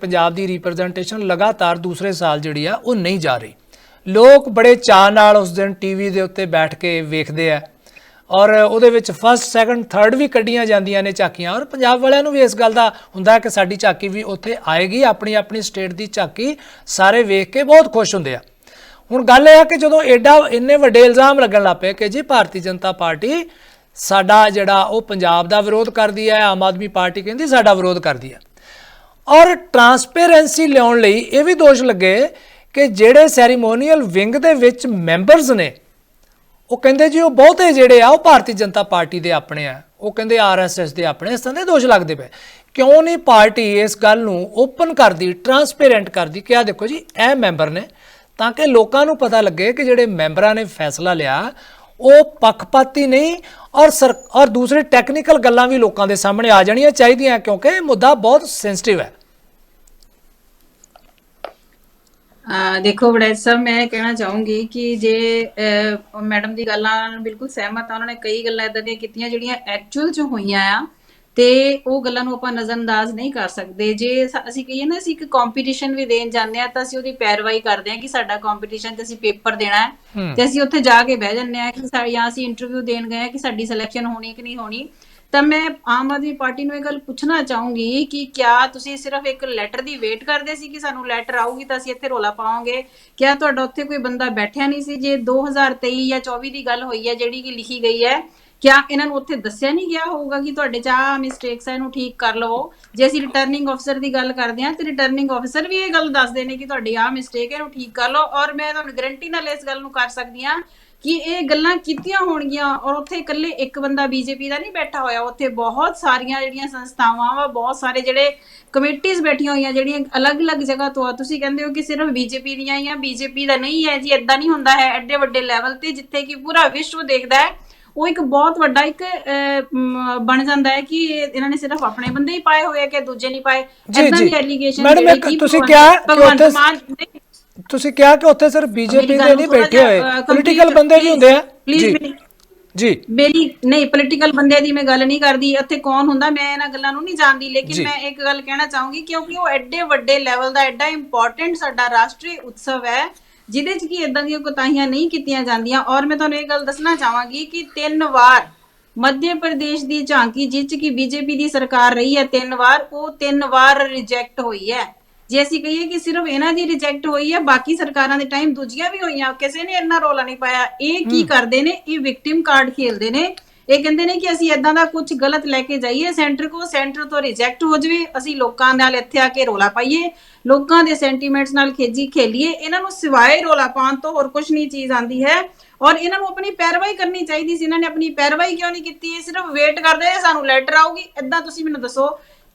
ਪੰਜਾਬ ਦੀ representation ਲਗਾਤਾਰ ਦੂਸਰੇ ਸਾਲ ਜਿਹੜੀ ਆ, ਉਹ ਨਹੀਂ ਜਾ ਰਹੀ। ਲੋਕ ਬੜੇ ਚਾਅ ਨਾਲ ਉਸ ਦਿਨ ਟੀਵੀ ਦੇ ਉੱਤੇ ਬੈਠ ਕੇ ਵੇਖਦੇ ਆ ਔਰ ਉਹਦੇ ਵਿੱਚ ਫਸਟ ਸੈਕੰਡ ਥਰਡ ਵੀ ਕੱਢੀਆਂ ਜਾਂਦੀਆਂ ਨੇ ਝਾਕੀਆਂ ਔਰ ਪੰਜਾਬ ਵਾਲਿਆਂ ਨੂੰ ਵੀ ਇਸ ਗੱਲ ਦਾ ਹੁੰਦਾ ਹੈ ਕਿ ਸਾਡੀ ਝਾਕੀ ਵੀ ਉੱਥੇ ਆਏਗੀ, ਆਪਣੀ ਆਪਣੀ ਸਟੇਟ ਦੀ ਝਾਕੀ ਸਾਰੇ ਵੇਖ ਕੇ ਬਹੁਤ ਖੁਸ਼ ਹੁੰਦੇ ਆ। ਹੁਣ ਗੱਲ ਇਹ ਆ ਕਿ ਜਦੋਂ ਐਡਾ ਇੰਨੇ ਵੱਡੇ ਇਲਜ਼ਾਮ ਲੱਗਣ ਲੱਗ ਪਏ ਕਿ ਜੀ ਭਾਰਤੀ ਜਨਤਾ ਪਾਰਟੀ ਸਾਡਾ ਜਿਹੜਾ ਉਹ ਪੰਜਾਬ ਦਾ ਵਿਰੋਧ ਕਰਦੀ ਹੈ, ਆਮ ਆਦਮੀ ਪਾਰਟੀ ਕਹਿੰਦੀ ਸਾਡਾ ਵਿਰੋਧ ਕਰਦੀ ਹੈ। ਔਰ ਟਰਾਂਸਪੇਰੈਂਸੀ ਲਿਆਉਣ ਲਈ ਇਹ ਵੀ ਦੋਸ਼ ਲੱਗੇ ਕਿ ਜਿਹੜੇ ਸੈਰੀਮੋਨੀਅਲ ਵਿੰਗ ਦੇ ਵਿੱਚ ਮੈਂਬਰਸ ਨੇ, ਉਹ ਕਹਿੰਦੇ ਜੀ ਉਹ ਬਹੁਤੇ ਜਿਹੜੇ ਆ, ਉਹ ਭਾਰਤੀ ਜਨਤਾ ਪਾਰਟੀ ਦੇ ਆਪਣੇ ਆ। ਉਹ ਕਹਿੰਦੇ ਆਰਐਸਐਸ ਦੇ ਆਪਣੇ ਇਸ ਤਰ੍ਹਾਂ ਦੇ ਦੋਸ਼ ਲੱਗਦੇ ਪਏ। ਕਿਉਂ ਨਹੀਂ ਪਾਰਟੀ ਇਸ ਗੱਲ ਨੂੰ ਓਪਨ ਕਰਦੀ ਟਰਾਂਸਪੇਰੈਂਟ ਕਰਦੀ ਕਿ ਆ ਦੇਖੋ ਜੀ, ਇਹ ਮੈਂਬਰ ਨੇ। ਤਾਂ ਕਿ ਲੋਕਾਂ ਨੂੰ ਪਤਾ ਲੱਗੇ ਕਿ ਜਿਹੜੇ ਮੈਂਬਰਾਂ ਨੇ ਫੈਸਲਾ ਲਿਆ, ਉਹ ਪੱਖਪਾਤੀ ਨਹੀਂ ਔਰ ਸਰ, ਔਰ ਦੂਸਰੇ ਟੈਕਨੀਕਲ ਗੱਲਾਂ ਵੀ ਲੋਕਾਂ ਦੇ ਸਾਹਮਣੇ ਆ ਜਾਣੀਆਂ ਚਾਹੀਦੀਆਂ ਕਿਉਂਕਿ ਇਹ ਮੁੱਦਾ ਬਹੁਤ ਸੈਂਸਿਟਿਵ ਹੈ। ਦੇਖੋ ਵੜੈਚ ਸਾਹਿਬ ਮੈਂ ਕਹਿਣਾ ਚਾਹੂੰਗੀ ਕਿ ਜੇ ਮੈਡਮ ਦੀ ਗੱਲਾਂ ਨਾਲ ਬਿਲਕੁਲ ਸਹਿਮਤ ਆ ਉਹਨਾਂ ਨੇ ਕਈ ਗੱਲਾਂ ਇਦਾਂ ਦੀਆਂ ਕੀਤੀਆਂ ਜਿਹੜੀਆਂ ਐਕਚੁਅਲ ਚ ਹੋਈਆਂ ਆ ਤੇ ਉਹ ਗੱਲਾਂ ਨੂੰ ਆਪਾਂ ਨਜ਼ਰਅੰਦਾਜ਼ ਨਹੀਂ ਕਰ ਸਕਦੇ। ਜੇ ਅਸੀਂ ਕਹੀਏ ਨਾ ਅਸੀਂ ਇੱਕ ਕੰਪੀਟੀਸ਼ਨ ਵੀ ਦੇਣ ਜਾਂਦੇ ਆ ਤਾਂ ਅਸੀਂ ਉਹਦੀ ਪੈਰਵਾਈ ਕਰਦੇ ਆ ਕਿ ਸਾਡਾ ਕੰਪੀਟੀਸ਼ਨ ਤੇ ਅਸੀਂ ਪੇਪਰ ਦੇਣਾ ਹੈ ਤੇ ਅਸੀਂ ਉੱਥੇ ਜਾ ਕੇ ਬਹਿ ਜੰਨੇ ਆ ਕਿ ਜਾਂ ਅਸੀਂ ਇੰਟਰਵਿਊ ਦੇਣ ਗਏ ਆ ਕਿ ਸਾਡੀ ਸਿਲੈਕਸ਼ਨ ਹੋਣੀ ਕਿ ਨਹੀਂ ਹੋਣੀ। ਤਾਂ ਮੈਂ ਆਮ ਆਦਮੀ ਪਾਰਟੀ ਨੂੰ ਇਹ ਗੱਲ ਪੁੱਛਣਾ ਚਾਹੂੰਗੀ ਕਿ ਕਿਆ ਤੁਸੀਂ ਸਿਰਫ ਇੱਕ ਲੈਟਰ ਦੀ ਵੇਟ ਕਰਦੇ ਸੀ ਕਿ ਸਾਨੂੰ ਲੈਟਰ ਆਊਗੀ ਤਾਂ ਅਸੀਂ ਇੱਥੇ ਰੋਲਾ ਪਾਵਾਂਗੇ? ਕਿਆ ਤੁਹਾਡਾ ਉੱਥੇ ਕੋਈ ਬੰਦਾ ਬੈਠਿਆ ਨਹੀਂ ਸੀ ਜੇ 2023 ਜਾਂ 24 ਦੀ ਗੱਲ ਹੋਈ ਹੈ ਜਿਹੜੀ ਕਿ ਲਿਖੀ ਗਈ ਹੈ? ਕਿਆ ਇਹਨਾਂ ਨੂੰ ਉੱਥੇ ਦੱਸਿਆ ਨਹੀਂ ਗਿਆ ਹੋਊਗਾ ਕਿ ਤੁਹਾਡੇ ਚ ਆਹ ਮਿਸਟੇਕਸ ਹੈ ਇਹਨੂੰ ਠੀਕ ਕਰ ਲਵੋ? ਜੇ ਅਸੀਂ ਰਿਟਰਨਿੰਗ ਅਫਸਰ ਦੀ ਗੱਲ ਕਰਦੇ ਹਾਂ ਤੇ ਰਿਟਰਨਿੰਗ ਅਫਸਰ ਵੀ ਇਹ ਗੱਲ ਦੱਸਦੇ ਨੇ ਕਿ ਤੁਹਾਡੀ ਆਹ ਮਿਸਟੇਕ ਹੈ, ਇਹਨੂੰ ਠੀਕ ਕਰ ਲਓ ਔਰ ਮੈਂ ਤੁਹਾਨੂੰ ਗਰੰਟੀ ਨਾਲ ਇਸ ਗੱਲ ਨੂੰ ਕਰ ਸਕਦੀ ਹਾਂ ਕਿ ਇਹ ਗੱਲਾਂ ਕੀਤੀਆਂ ਹੋਣਗੀਆਂ ਔਰ ਉੱਥੇ ਇਕੱਲੇ ਇੱਕ ਬੰਦਾ ਬੀਜੇਪੀ ਦਾ ਨਹੀਂ ਬੈਠਾ ਹੋਇਆ ਉੱਥੇ ਬਹੁਤ ਸਾਰੀਆਂ ਜਿਹੜੀਆਂ ਸੰਸਥਾਵਾਂ ਵਾ ਬਹੁਤ ਸਾਰੇ ਜਿਹੜੇ ਕਮੇਟੀਆਂ ਬੈਠੀਆਂ ਹੋਈਆਂ ਜਿਹੜੀਆਂ ਅਲੱਗ-ਅਲੱਗ ਜਗ੍ਹਾ ਤੋਂ ਆ ਤੁਸੀਂ ਕਹਿੰਦੇ ਹੋ ਕਿ ਸਿਰਫ ਬੀਜੇਪੀ ਦੀਆਂ ਆ ਬੀਜੇਪੀ ਦਾ ਨਹੀਂ ਹੈ ਜੀ ਇਦਾਂ ਨਹੀਂ ਹੁੰਦਾ ਹੈ ਐਡੇ ਵੱਡੇ ਲੈਵਲ ਤੇ ਜਿੱਥੇ ਕਿ ਪੂਰਾ ਵਿਸ਼ਵ ਦੇਖਦਾ ਹੈ ਉਹ ਇੱਕ ਬਹੁਤ ਵੱਡਾ ਇੱਕ ਬਣ ਜਾਂਦਾ ਹੈ ਕਿ ਇਹ- ਇਹਨਾਂ ਨੇ ਸਿਰਫ ਆਪਣੇ ਬੰਦੇ ਹੀ ਪਾਏ ਹੋਏ ਆ ਕਿ ਦੂਜੇ ਨਹੀਂ ਪਾਏ ਜੀ, ਜੀ। ਦੀ ਐਲੀਗੇਸ਼ਨ ਇੱਕ ਤੁਸੀਂ ਕਿਹਾ ਕਿ ਉੱਥੇ- ਤੁਸੀਂ ਕਿਹਾ ਕਿ ਉੱਥੇ ਸਿਰਫ ਬੀਜੇਪੀ ਦੇ ਨਹੀਂ ਬੈਠੇ ਹੋਏ। ਪੋਲੀਟੀਕਲ ਬੰਦੇ ਵੀ ਹੁੰਦੇ ਆ। please, ਜੀ। ਮੇਰੀ- ਨਹੀਂ ਪੋਲੀਟੀਕਲ ਬੰਦੇ ਦੀ ਮੈਂ ਗੱਲ ਨਹੀਂ ਕਰਦੀ। ਇੱਥੇ ਕੌਣ ਹੁੰਦਾ? ਮੈਂ ਇਹਨਾਂ ਗੱਲਾਂ ਨੂੰ ਨਹੀਂ ਜਾਣਦੀ। ਲੇਕਿਨ ਮੈਂ ਇੱਕ ਗੱਲ ਕਹਿਣਾ ਚਾਹੂੰਗੀ ਕਿਉਂਕਿ ਉਹ ਐਡੇ ਵੱਡੇ ਲੈਵਲ ਦਾ ਐਡਾ ਇੰਪੋਰਟੈਂਟ ਸਾਡਾ ਰਾਸ਼ਟਰੀ ਉਤਸਵ ਹੈ ਜਿਹਦੇ 'ਚ ਕੀ ਇਦਾਂ ਦੀਆਂ ਕੋਤਾਹੀਆਂ ਨਹੀਂ ਕੀਤੀਆਂ ਜਾਂਦੀਆਂ। ਔਰ ਮੈਂ ਤੁਹਾਨੂੰ ਇਹ ਗੱਲ ਦੱਸਣਾ ਚਾਹਾਂਗੀ ਕਿ ਤਿੰਨ ਵਾਰ ਮੱਧ ਪ੍ਰਦੇਸ਼ ਦੀ ਝਾਂਕੀ ਜਿਸ 'ਚ ਕਿ ਬੀਜੇਪੀ ਦੀ ਸਰਕਾਰ ਰਹੀ ਹੈ ਤਿੰਨ ਵਾਰ ਉਹ ਤਿੰਨ ਵਾਰ ਰਿਜੈਕਟ ਹੋਈ ਹੈ। ਜੇ ਅਸੀਂ ਕਹੀਏ ਕਿ ਸਿਰਫ ਇਹਨਾਂ ਦੀ ਰਿਜੈਕਟ ਹੋਈ ਹੈ ਬਾਕੀ ਸਰਕਾਰਾਂ ਦੇ ਟਾਈਮ ਦੂਜੀਆਂ ਵੀ ਹੋਈਆਂ ਕਿਸੇ ਨੇ ਇੰਨਾ ਰੋਲਾ ਨਹੀਂ ਪਾਇਆ। ਇਹ ਕੀ ਕਰਦੇ ਨੇ? ਇਹ ਵਿਕਟਿਮ ਕਾਰਡ ਖੇਲਦੇ ਨੇ। ਇਹ ਕਹਿੰਦੇ ਨੇ ਕਿ ਅਸੀਂ ਇਦਾਂ ਦਾ ਕੁਝ ਗਲਤ ਲੈ ਕੇ ਜਾਈਏ ਸੈਂਟਰ ਕੋ ਸੈਂਟਰ ਤੋਂ ਰਿਜੈਕਟ ਹੋ ਜਵੇ ਅਸੀਂ ਲੋਕਾਂ ਨਾਲ ਇੱਥੇ ਆ ਕੇ ਰੋਲਾ ਪਾਈਏ ਲੋਕਾਂ ਦੇ ਸੈਂਟੀਮੈਂਟਸ ਨਾਲ ਖੇਜੀ ਖੇਲੀਏ ਇਹਨਾਂ ਨੂੰ ਸਿਵਾਏ ਰੋਲਾ ਪਾਉਣ ਤੋਂ ਹੋਰ ਕੁਝ ਨਹੀਂ ਚੀਜ਼ ਆਂਦੀ ਹੈ। ਔਰ ਇਹਨਾਂ ਨੂੰ ਆਪਣੀ ਪੈਰਵਾਈ ਕਰਨੀ ਚਾਹੀਦੀ ਸੀ ਇਹਨਾਂ ਨੇ ਆਪਣੀ ਪੈਰਵਾਈ ਕਿਉਂ ਨਹੀਂ ਕੀਤੀ? ਇਹ ਸਿਰਫ ਵੇਟ ਕਰਦੇ ਸਾਨੂੰ ਲੈਟਰ ਆਊਗੀ ਇਦਾਂ ਤੁਸੀਂ ਮੈਨੂੰ ਦੱਸੋ।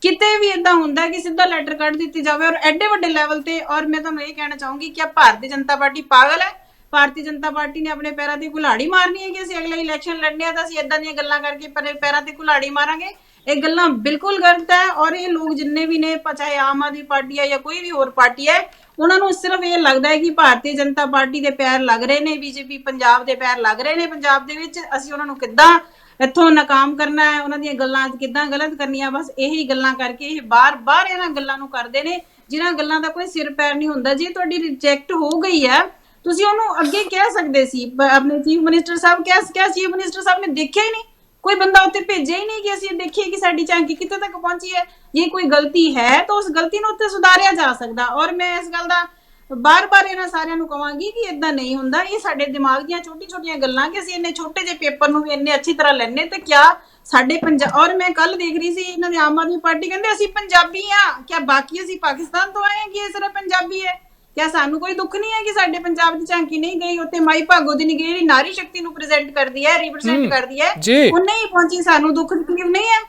ਕਿਤੇ ਵੀ ਇਦਾਂ ਹੁੰਦਾ ਕਿ ਸਿੱਧਾ ਲੈਟਰ ਕੱਢ ਦਿੱਤੀ ਜਾਵੇ ਔਰ ਐਡੇ ਵੱਡੇ ਲੈਵਲ ਤੇ ਔਰ ਮੈਂ ਤੁਹਾਨੂੰ ਇਹ ਕਹਿਣਾ ਚਾਹੂੰਗੀ ਕਿ ਆ ਭਾਰਤੀ ਜਨਤਾ ਪਾਰਟੀ ਪਾਗਲ ਹੈ। ਭਾਰਤੀ ਜਨਤਾ ਪਾਰਟੀ ਨੇ ਆਪਣੇ ਪੈਰਾਂ ਤੇ ਕੁਲਾੜੀ ਮਾਰਨੀ ਹੈ ਕਿ ਅਸੀਂ ਅਗਲੇ ਇਲੈਕਸ਼ਨ ਲੜਨੇ ਆ ਤਾਂ ਅਸੀਂ ਇਦਾਂ ਦੀਆਂ ਗੱਲਾਂ ਕਰਕੇ ਪਰੇ ਪੈਰਾਂ ਤੇ ਕੁਲਾੜੀ ਮਾਰਾਂਗੇ। ਇਹ ਗੱਲਾਂ ਬਿਲਕੁਲ ਗਲਤ ਹੈ ਔਰ ਇਹ ਲੋਕ ਜਿੰਨੇ ਵੀ ਨੇ ਚਾਹੇ ਆਮ ਆਦਮੀ ਪਾਰਟੀ ਹੈ ਜਾਂ ਕੋਈ ਵੀ ਹੋਰ ਪਾਰਟੀ ਹੈ, ਉਹਨਾਂ ਨੂੰ ਸਿਰਫ ਇਹ ਲੱਗਦਾ ਹੈ ਕਿ ਭਾਰਤੀ ਜਨਤਾ ਪਾਰਟੀ ਦੇ ਪੈਰ ਲੱਗ ਰਹੇ ਨੇ, ਬੀਜੇਪੀ ਪੰਜਾਬ ਦੇ ਪੈਰ ਲੱਗ ਰਹੇ ਨੇ ਪੰਜਾਬ ਦੇ ਵਿੱਚ। ਅਸੀਂ ਉਹਨਾਂ ਨੂੰ ਕਿੱਦਾਂ ਇੱਥੋਂ ਨਾਕਾਮ ਕਰਨਾ ਹੈ, ਉਹਨਾਂ ਦੀਆਂ ਗੱਲਾਂ ਕਿੱਦਾਂ ਗਲਤ ਕਰਨੀਆਂ, ਬਸ ਇਹੀ ਗੱਲਾਂ ਕਰਕੇ ਇਹ ਬਾਰ-ਬਾਰ ਇਹਨਾਂ ਗੱਲਾਂ ਨੂੰ ਕਰਦੇ ਨੇ, ਜਿਨ੍ਹਾਂ ਗੱਲਾਂ ਦਾ ਕੋਈ ਸਿਰ ਪੈਰ ਨਹੀਂ ਹੁੰਦਾ। ਜੇ ਤੁਹਾਡੀ ਰਿਜੈਕਟ ਹੋ ਗਈ ਹੈ, ਤੁਸੀਂ ਉਹਨੂੰ ਅੱਗੇ ਕਹਿ ਸਕਦੇ ਸੀ ਆਪਣੇ ਚੀਫ ਮਿਨਿਸਟਰ ਸਾਹਿਬ ਕਿਹਾ ਕਿਹਾ ਚੀਫ ਮਿਨਿਸਟਰ ਸਾਹਿਬ ਨੇ ਦੇਖਿਆ ਹੀ ਨਹੀਂ। ਕੋਈ ਬੰਦਾ ਉੱਥੇ ਭੇਜਿਆ ਹੀ ਨਹੀਂ ਕਿ ਅਸੀਂ ਦੇਖੀਏ ਕਿ ਸਾਡੀ ਝਾਂਕੀ ਕਿੱਥੇ ਤੱਕ ਪਹੁੰਚੀ ਹੈ। ਜੇ ਕੋਈ ਗਲਤੀ ਹੈ, ਤਾਂ ਉਸ ਗਲਤੀ ਨੂੰ ਉੱਥੇ ਸੁਧਾਰਿਆ ਜਾ ਸਕਦਾ। ਔਰ ਮੈਂ ਇਸ ਗੱਲ ਦਾ ਬਾਰ-ਬਾਰ ਇਹਨਾਂ ਸਾਰਿਆਂ ਨੂੰ ਕਹਾਂਗੀ ਕਿ ਇਦਾਂ ਨਹੀਂ ਹੁੰਦਾ। ਇਹ ਸਾਡੇ ਦਿਮਾਗ ਦੀਆਂ ਛੋਟੀ-ਛੋਟੀਆਂ ਗੱਲਾਂ ਕਿ ਅਸੀਂ ਇੰਨੇ ਛੋਟੇ ਜਿਹੇ ਪੇਪਰ ਨੂੰ ਵੀ ਇੰਨੇ ਅੱਛੀ ਤਰ੍ਹਾਂ ਲੈਣੇ ਤੇ ਕਿਆ ਸਾਡੇ ਪੰਜਾਬ ਔਰ ਮੈਂ ਕੱਲ ਦੇਖ ਰਹੀ ਸੀ ਇਹਨਾਂ ਦੇ ਆਮ ਆਦਮੀ ਪਾਰਟੀ ਕਹਿੰਦੇ ਅਸੀਂ ਪੰਜਾਬੀ ਆ ਕਿਆ ਬਾਕੀ ਅਸੀਂ ਪਾਕਿਸਤਾਨ ਤੋਂ ਆਏ ਹਾਂ ਕਿ ਇਹ ਸਿਰਫ ਪੰਜਾਬੀ ਹੈ? ਕਿਆ ਸਾਨੂੰ ਕੋਈ ਦੁੱਖ ਨਹੀਂ ਹੈ ਕਿ ਸਾਡੇ ਪੰਜਾਬ ਦੀ ਝਾਂਕੀ ਨਹੀਂ ਗਈ? ਉੱਥੇ ਮਾਈ ਭਾਗੋ ਦੀ ਜਿਹੜੀ ਨਾਰੀ ਸ਼ਕਤੀ ਨੂੰ ਪ੍ਰੈਜ਼ੈਂਟ ਕਰਦੀ ਹੈ ਰਿਪਰੈਜ਼ੈਂਟ ਕਰਦੀ ਹੈ। ਉਹ ਨਹੀਂ ਪਹੁੰਚੀ ਸਾਨੂੰ ਦੁੱਖ ਤਕਲੀਫ ਨਹੀਂ ਹੈ?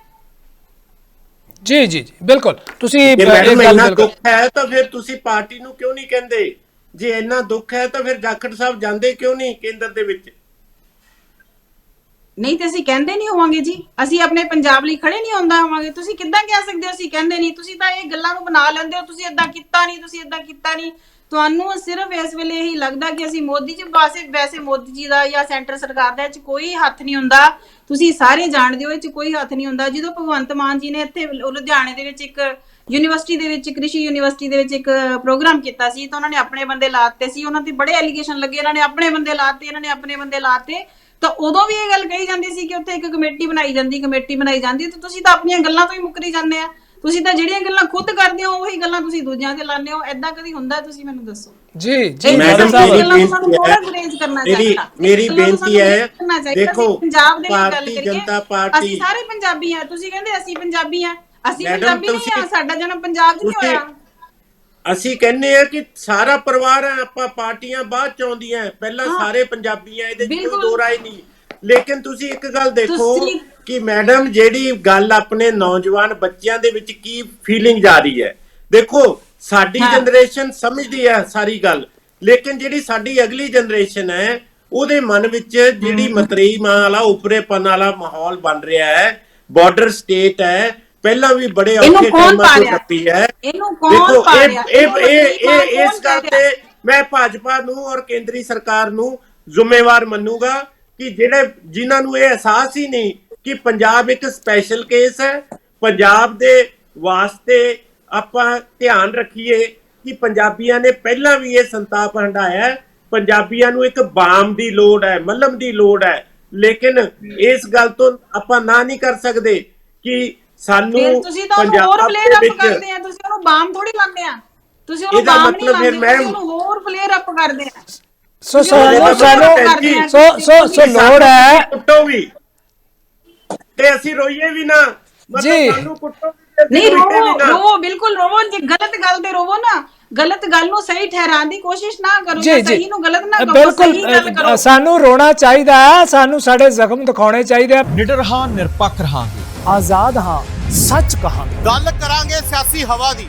ਜੀ ਜੀ ਜੀ ਬਿਲਕੁਲ। ਤੁਸੀਂ ਜੇ ਇਹ ਮੈਡਮ ਇੰਨਾ ਦੁੱਖ ਹੈ ਤਾਂ ਫਿਰ ਤੁਸੀਂ ਪਾਰਟੀ ਨੂੰ ਕਿਉਂ ਨਹੀਂ ਕਹਿੰਦੇ? ਜੇ ਇੰਨਾ ਦੁੱਖ ਹੈ ਤਾਂ ਫਿਰ ਜਾਖੜ ਸਾਹਿਬ ਜਾਂਦੇ ਕਿਉਂ ਨਹੀਂ ਕੇਂਦਰ ਦੇ ਵਿੱਚ? ਨਹੀਂ ਤੇ ਅਸੀਂ ਕਹਿੰਦੇ ਨਹੀਂ ਹੋਵਾਂਗੇ ਜੀ। ਅਸੀਂ ਆਪਣੇ ਪੰਜਾਬ ਲਈ ਖੜੇ ਨਹੀਂ ਹੁੰਦਾ ਹੋਵਾਂਗੇ। ਤੁਸੀਂ ਕਿੱਦਾਂ ਕਹਿ ਸਕਦੇ ਹੋ ਅਸੀਂ ਕਹਿੰਦੇ ਨਹੀਂ? ਤੁਸੀਂ ਤਾਂ ਇਹ ਗੱਲਾਂ ਨੂੰ ਬਣਾ ਲੈਂਦੇ ਹੋ। ਤੁਸੀਂ ਇਦਾਂ ਕੀਤਾ ਨਹੀਂ ਤੁਸੀਂ ਇਦਾਂ ਕੀਤਾ ਨਹੀਂ। ਤੁਹਾਨੂੰ ਸਿਰਫ ਇਸ ਵੇਲੇ ਇਹੀ ਲੱਗਦਾ ਕਿ ਅਸੀਂ ਮੋਦੀ ਜੀ ਵੈਸੇ ਵੈਸੇ ਮੋਦੀ ਜੀ ਦਾ ਜਾਂ ਸੈਂਟਰ ਸਰਕਾਰ ਦਾ ਇਹ ਚ ਕੋਈ ਹੱਥ ਨਹੀਂ ਹੁੰਦਾ। ਤੁਸੀਂ ਸਾਰੇ ਜਾਣਦੇ ਹੋ ਇਹ ਚ ਕੋਈ ਹੱਥ ਨਹੀਂ ਹੁੰਦਾ। ਜਦੋਂ ਭਗਵੰਤ ਮਾਨ ਜੀ ਨੇ ਇੱਥੇ ਲੁਧਿਆਣੇ ਦੇ ਵਿੱਚ ਇੱਕ ਯੂਨੀਵਰਸਿਟੀ ਦੇ ਵਿੱਚ, ਕ੍ਰਿਸ਼ੀ ਯੂਨੀਵਰਸਿਟੀ ਦੇ ਵਿੱਚ ਇੱਕ ਪ੍ਰੋਗਰਾਮ ਕੀਤਾ ਸੀ, ਤਾਂ ਉਹਨਾਂ ਨੇ ਆਪਣੇ ਬੰਦੇ ਲਾਤੇ ਸੀ। ਉਹਨਾਂ ਤੇ ਬੜੇ ਐਲੀਗੇਸ਼ਨ ਲੱਗੇ। ਇਹਨਾਂ ਨੇ ਆਪਣੇ ਬੰਦੇ ਲਾਤੇ, ਇਹਨਾਂ ਨੇ ਆਪਣੇ ਬੰਦੇ ਲਾਤੇ। ਤਾਂ ਉਦੋਂ ਵੀ ਇਹ ਗੱਲ ਕਹੀ ਜਾਂਦੀ ਸੀ ਕਿ ਉੱਥੇ ਇੱਕ ਕਮੇਟੀ ਬਣਾਈ ਜਾਂਦੀ, ਕਮੇਟੀ ਬਣਾਈ ਜਾਂਦੀ ਤੇ ਤੁਸੀਂ ਤਾਂ ਆਪਣੀਆਂ ਗੱਲਾਂ ਤੋਂ ਹੀ ਮੁੱਕਰੀ ਜਾਂਦੇ ਆ। ਤੁਸੀਂ ਤਾਂ ਜਿਹੜੀਆਂ ਗੱਲਾਂ ਖੁਦ ਕਰਦੇ ਹੋ ਉਹੀ ਗੱਲਾਂ ਤੁਸੀਂ ਦੂਜਿਆਂ ਤੇ ਲਾਉਂਦੇ ਹੋ ਐਦਾਂ ਕਦੀ ਹੁੰਦਾ ਤੁਸੀਂ ਮੈਨੂੰ ਦੱਸੋ ਜੀ ਜੀ ਮੈਡਮ ਗੱਲਾਂ ਮੇਰੀ ਬੇਨਤੀ ਹੈ ਗੁਰੇਜ਼ ਕਰਨਾ ਮੇਰੀ ਚਾਹੀਦਾ ਬੇਨਤੀ ਹੈ। ਦੇਖੋ ਪੰਜਾਬ ਦੇ ਵਿੱਚ ਗੱਲ ਕਰੀਏ ਜਨਤਾ ਅਸੀਂ ਸਾਰੇ ਪੰਜਾਬੀ ਆ ਤੁਸੀਂ ਕਹਿੰਦੇ ਅਸੀਂ ਪੰਜਾਬੀ ਆ ਅਸੀਂ ਪੰਜਾਬੀ ਨਹੀਂ ਆ ਸਾਡਾ ਜਨਮ ਪੰਜਾਬ 'ਚ ਨਹੀਂ ਹੋਇਆ ਅਸੀਂ ਕਹਿੰਦੇ ਆ ਕਿ ਸਾਰਾ ਪਰਿਵਾਰ ਹੈ ਆਪਾਂ ਪਾਰਟੀਆਂ ਬਾਅਦ ਚ ਆਉਂਦੀਆਂ ਪਹਿਲਾਂ ਸਾਰੇ ਪੰਜਾਬੀ ਆ ਇਹਦੇ ਕੋਈ। ਦੋ ਰਾਏ ਨਹੀਂ ਲੇਕਿਨ ਤੁਸੀਂ ਇੱਕ ਗੱਲ ਦੇਖੋ ਕਿ ਮੈਡਮ ਜਿਹੜੀ ਗੱਲ ਆਪਣੇ ਨੌਜਵਾਨ ਬੱਚਿਆਂ ਦੇ ਵਿੱਚ ਕੀ ਫੀਲਿੰਗ ਜਾ ਰਹੀ ਹੈ ਦੇਖੋ ਸਾਡੀ। ਜਨਰੇਸ਼ਨ ਸਮਝਦੀ ਹੈ ਸਾਰੀ ਗੱਲ ਲੇਕਿਨ ਜਿਹੜੀ ਸਾਡੀ ਅਗਲੀ ਜਨਰੇਸ਼ਨ ਹੈ ਉਹਦੇ ਮਨ ਵਿੱਚ ਜਿਹੜੀ ਮਤਰੇਈ ਮਾਂ ਵਾਲਾ ਉਪਰੇਪਨ ਵਾਲਾ ਮਾਹੌਲ ਬਣ ਰਿਹਾ ਹੈ ਬਾਰਡਰ ਸਟੇਟ ਹੈ ਪਹਿਲਾਂ ਵੀ ਬੜੇ ਔਖੇ ਟਾਈਮਾਂ ਤੋਂ? ਟੱਪੀ ਹੈ ਇਹਨੂੰ ਕੌਣ ਪਾ ਇਹ ਰਿਹਾ? ਇਹ ਇਸ ਗੱਲ? ਤੇ ਮੈਂ ਭਾਜਪਾ ਨੂੰ ਔਰ ਕੇਂਦਰੀ ਸਰਕਾਰ ਨੂੰ ਜ਼ਿੰਮੇਵਾਰ ਮੰਨੂਗਾ ਕਿ ਜਿਹੜੇ ਜਿਨ੍ਹਾਂ ਨੂੰ ਇਹ ਅਹਿਸਾਸ ਹੀ ਨਹੀਂ ਕਿ ਪੰਜਾਬ ਇੱਕ ਸਪੈਸ਼ਲ ਕੇਸ ਹੈ। ਪੰਜਾਬ ਦੇ ਵਾਸਤੇ ਆਪਾਂ ਧਿਆਨ ਰੱਖੀਏ ਕਿ ਪੰਜਾਬੀਆਂ ਨੇ ਪਹਿਲਾਂ ਵੀ ਇਹ ਸੰਤਾਪ ਹੰਡਾਇਆ ਹੈ ਪੰਜਾਬੀਆਂ ਨੂੰ ਇੱਕ ਬਾਮ ਦੀ ਲੋੜ ਹੈ ਮਲਮ ਦੀ ਲੋੜ ਹੈ। ਲੇਕਿਨ ਇਸ ਗੱਲ ਤੋਂ ਆਪਾਂ ਨਾ ਨਹੀਂ ਕਰ ਸਕਦੇ ਕਿ ਸਾਨੂੰ ਫਿਰ ਤੁਸੀਂ ਤਾਂ ਉਹਨੂੰ ਹੋਰ ਪੰਜਾਬ ਫਲੇਅਰ ਦੇ ਅਪ ਕਰਦੇ ਆ। ਤੁਸੀਂ ਉਹਨੂੰ ਬਾਮ ਥੋੜੀ ਲਾਉਂਦੇ ਆ। ਤੁਸੀਂ ਉਹਨੂੰ ਬਾਮ ਨਹੀਂ ਮਤਲਬ ਫਿਰ ਲਾਉਂਦੇ ਤੁਸੀਂ ਮੈਮ- ਉਹਨੂੰ ਹੋਰ ਫਲੇਅਰ ਅਪ ਕਰਦੇ ਆ। ਸੋ ਸੋ ਸੋ ਸੋ ਲੋੜ ਹੈ ਕੁੱਟੋ ਵੀ। ਤੇ ਅਸੀਂ ਰੋਈਏ ਵੀ ਨਾ। ਮਤਲਬ ਜੀ। ਸਾਨੂੰ ਕੁੱਟੋ ਵੀ ਤੇ ਅਸੀਂ ਨਹੀਂ ਰੋਵੋ ਵੀ ਨਾ। ਰੋਵੋ ਬਿਲਕੁਲ ਰੋਵੋ ਜੇ ਗਲਤ ਗੱਲ ਤੇ ਰੋਵੋ ਨਾ ਗਲਤ ਗੱਲ ਨੂੰ ਸਹੀ ਠਹਿਰਾਉਣ ਦੀ ਕੋਸ਼ਿਸ਼ ਨਾ ਕਰੋ ਜੀ ਜਾਂ ਜੀ। ਸਹੀ ਨੂੰ ਗਲਤ ਨਾ ਕਰੋ ਬਿਲਕੁਲ ਸਹੀ ਗੱਲ ਅ, ਕਰੋ। ਸਾਨੂੰ ਰੋਣਾ ਚਾਹੀਦਾ ਹੈ ਸਾਨੂੰ ਸਾਡੇ ਜ਼ਖਮ ਦਿਖਾਉਣੇ ਚਾਹੀਦੇ ਆ। ਨਿਡਰ ਹਾਂ ਨਿਰਪੱਖ ਰਹਾਂਗੇ। ਆਜ਼ਾਦ ਹਾਂ ਸੱਚ ਕਹਾਂਗੇ। ਗੱਲ ਕਰਾਂਗੇ ਸਿਆਸੀ ਹਵਾ ਦੀ।